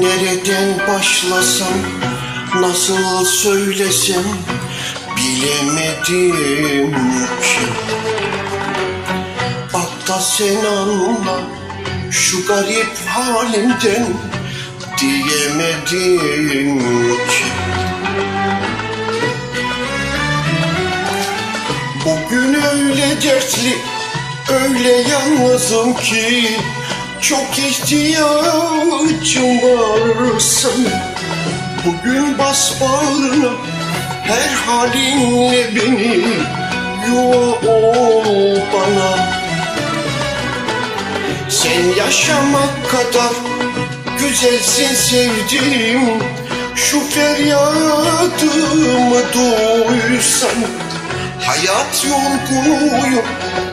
Nereden başlasam, nasıl söylesem bilemedim ki. Bak da sen anla şu garip halimden diyemedim ki. Bugün öyle dertli, öyle yalnızım ki Çok ihtiyacım var sana Bugün bas bağrına, her halinle beni Yuva ol bana. Sen yaşamak kadar güzelsin sevdiğim Şu feryadımı duysan Hayat yorgunuyum,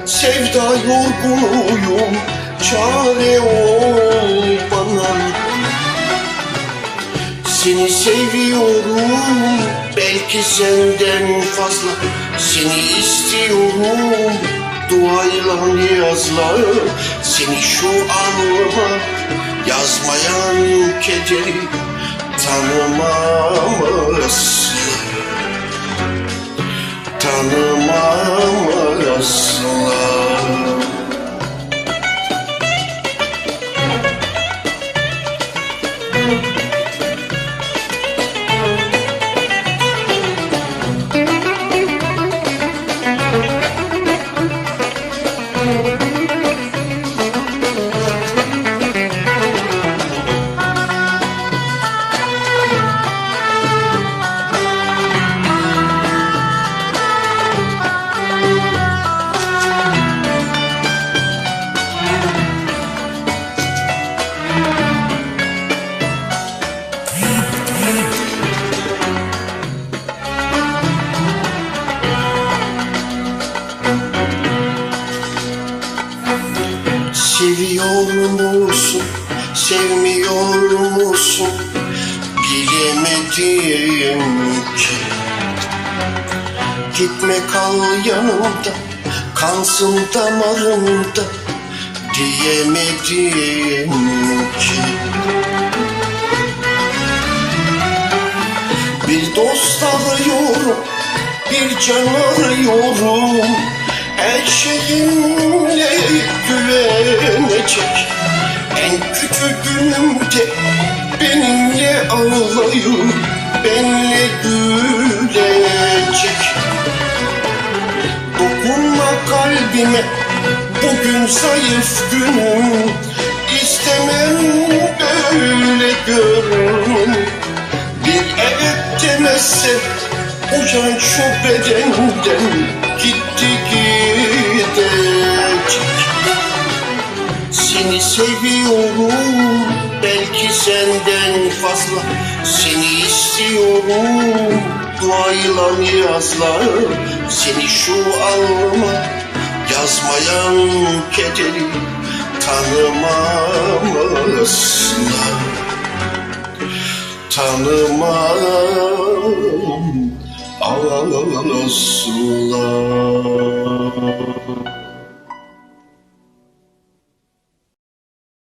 sevda yorgunuyum Çare ol bana Seni seviyorum, belki senden fazla. Seni istiyorum, duayla yazla Seni şu anıma yazmayan kederi tanımam asla Seviyor musun, sevmiyor musun? Bilemedim ki. Gitme kal yanımda, kansın damarımda. Diyemedim ki. Bir dost arıyorum, bir can arıyorum Her şeyimle güvenecek En kötü günümde benimle ağlayıp benimle gülecek Dokunma kalbime bugün zayıf günüm. İstemem böyle görünüm. Bir evet demezse o can şu bedenden gitti gidecek seviyorum. Belki senden fazla Seni istiyorum. Duayla yazla Seni şu alma yazmayan kederi tanımam asla Tanımam asla